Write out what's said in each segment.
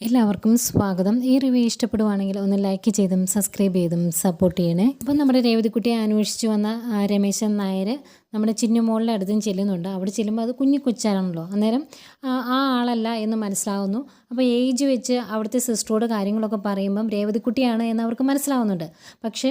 എല്ലാവർക്കും സ്വാഗതം. ഈ റിവ്യൂ ഇഷ്ടപ്പെടുവാണെങ്കിൽ ഒന്ന് ലൈക്ക് ചെയ്തും സബ്സ്ക്രൈബ് ചെയ്തും സപ്പോർട്ട് ചെയ്യണേ. അപ്പം നമ്മുടെ രേവതിക്കുട്ടിയെ അന്വേഷിച്ചു വന്ന രമേശൻ നായർ നമ്മുടെ ചിന്നു ചിന്നുമോളുടെ അടുത്തും ചെല്ലുന്നുണ്ട്. അവിടെ ചെല്ലുമ്പോൾ അത് കുഞ്ഞു കൊച്ചാണല്ലോ. അന്നേരം ആ ആളല്ല എന്ന് മനസ്സിലാവുന്നു. അപ്പോൾ ഏജ് വെച്ച് അവിടുത്തെ സിസ്റ്ററോട് കാര്യങ്ങളൊക്കെ പറയുമ്പം രേവതിക്കുട്ടിയാണ് എന്ന് അവർക്ക് മനസ്സിലാവുന്നുണ്ട്. പക്ഷേ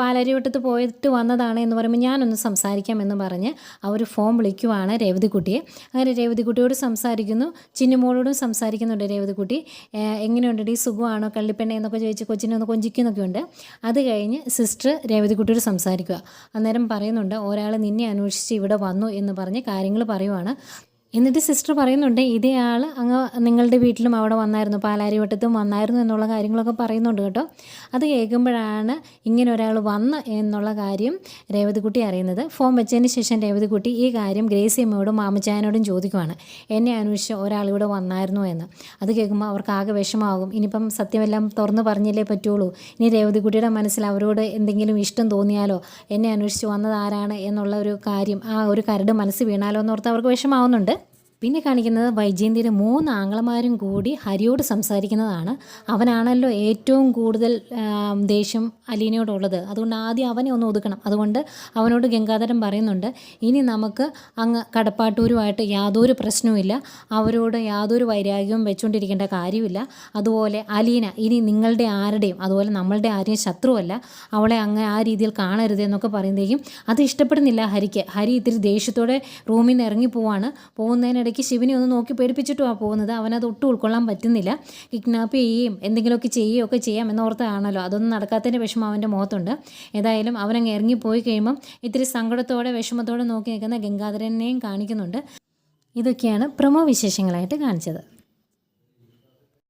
പാലരിവട്ടത്ത് പോയിട്ട് വന്നതാണ് എന്ന് പറയുമ്പോൾ ഞാനൊന്ന് സംസാരിക്കാം എന്ന് പറഞ്ഞ് അവർ ഫോൺ വിളിക്കുവാണ് രേവതിക്കുട്ടിയെ അങ്ങനെ രേവതിക്കുട്ടിയോട് സംസാരിക്കുന്നു. ചിന്നു ചിന്നുമോളോടും സംസാരിക്കുന്നുണ്ട് രേവതിക്കുട്ടി എങ്ങനെയുണ്ട് എങ്ങനെയുണ്ടെടി സുഖമാണോ? കള്ളിപ്പെണ്ണ എന്നൊക്കെ ചോദിച്ച് കൊച്ചിനെ ഒന്ന് കൊഞ്ചിക്കുന്നൊക്കെ ഉണ്ട്. അത് കഴിഞ്ഞ് സിസ്റ്റർ രേവതിക്കുട്ടിയോട് സംസാരിക്കുക. അന്നേരം പറയുന്നുണ്ട് ഒരാൾ നിന്നെ അന്വേഷിച്ച് ഇവിടെ വന്നു എന്ന് പറഞ്ഞ് കാര്യങ്ങൾ പറയുവാണ്. എന്നിട്ട് സിസ്റ്റർ പറയുന്നുണ്ട് ഇതേ ആൾ അങ്ങ് നിങ്ങളുടെ വീട്ടിലും അവിടെ വന്നായിരുന്നു പാലാരിവട്ടത്തും വന്നായിരുന്നു എന്നുള്ള കാര്യങ്ങളൊക്കെ പറയുന്നുണ്ട് കേട്ടോ. അത് കേൾക്കുമ്പോഴാണ് ഇങ്ങനെ ഒരാൾ വന്ന് എന്നുള്ള കാര്യം രേവതിക്കുട്ടി അറിയുന്നത്. ഫോം വെച്ചതിന് ശേഷം രേവതിക്കുട്ടി ഈ കാര്യം ഗ്രേസി അമ്മയോടും മാമച്ചായനോടും ചോദിക്കുവാണ്. എന്നെ അന്വേഷിച്ച് ഇവിടെ വന്നായിരുന്നു എന്ന്. അത് കേൾക്കുമ്പോൾ അവർക്ക് ആകെ വിഷമാകും ഇനിയിപ്പം സത്യമെല്ലാം തുറന്ന് പറഞ്ഞില്ലേ പറ്റുള്ളൂ. ഇനി രേവതിക്കുട്ടിയുടെ മനസ്സിൽ അവരോട് എന്തെങ്കിലും ഇഷ്ടം തോന്നിയാലോ? എന്നെ അന്വേഷിച്ച് വന്നത് ആരാണ് എന്നുള്ള ഒരു കാര്യം ആ ഒരു കരട് മനസ്സ് വീണാലോ എന്നോർത്ത് അവർക്ക് വിഷമാവുന്നുണ്ട് പിന്നെ കാണിക്കുന്നത് വൈജയന്തിയുടെ മൂന്ന് ആങ്ങളമാരും കൂടി ഹരിയോട് സംസാരിക്കുന്നതാണ്. അവനാണല്ലോ ഏറ്റവും കൂടുതൽ ദേഷ്യം അലീനയോടുള്ളത്. അതുകൊണ്ട് ആദ്യം അവനെ ഒന്ന് ഒതുക്കണം. അതുകൊണ്ട് അവനോട് ഗംഗാധരൻ പറയുന്നുണ്ട് ഇനി നമുക്ക് അങ്ങ് കടപ്പാട്ടൂരുമായിട്ട് യാതൊരു പ്രശ്നവുമില്ല. അവരോട് യാതൊരു വൈരാഗ്യവും വെച്ചുകൊണ്ടിരിക്കേണ്ട കാര്യമില്ല. അതുപോലെ അലീന ഇനി നിങ്ങളുടെ ആരുടെയും അതുപോലെ നമ്മളുടെ ആരെയും ശത്രുവല്ല. അവളെ അങ്ങ് ആ രീതിയിൽ കാണരുത് എന്നൊക്കെ പറയുമ്പോഴേക്കും അത് ഇഷ്ടപ്പെടുന്നില്ല ഹരിക്ക്. ഹരി ഇത്തിരി ദേഷ്യത്തോടെ റൂമിൽ നിന്ന് ഇറങ്ങി പോവാണ്. പോകുന്നതിനിടയ്ക്ക് ശിവനെ ഒന്ന് നോക്കി പേടിപ്പിച്ചിട്ടുമാണ് പോകുന്നത്. അവനത് ഒട്ടും ഉൾക്കൊള്ളാൻ പറ്റുന്നില്ല. കിഡ്നാപ്പ് ചെയ്യുകയും എന്തെങ്കിലുമൊക്കെ ചെയ്യുകയോ ഒക്കെ ചെയ്യാം എന്നോർത്താണല്ലോ അതൊന്നും നടക്കാത്തതിന്റെ വിഷമം അവന്റെ മുഖത്തുണ്ട്. ഏതായാലും അവനങ്ങ് ഇറങ്ങിപ്പോയി കഴിയുമ്പം ഇത്തിരി സങ്കടത്തോടെ വിഷമത്തോടെ നോക്കി നിൽക്കുന്ന ഗംഗാധരനെയും കാണിക്കുന്നുണ്ട്. ഇതൊക്കെയാണ് പ്രമോ വിശേഷങ്ങളായിട്ട് കാണിച്ചത്.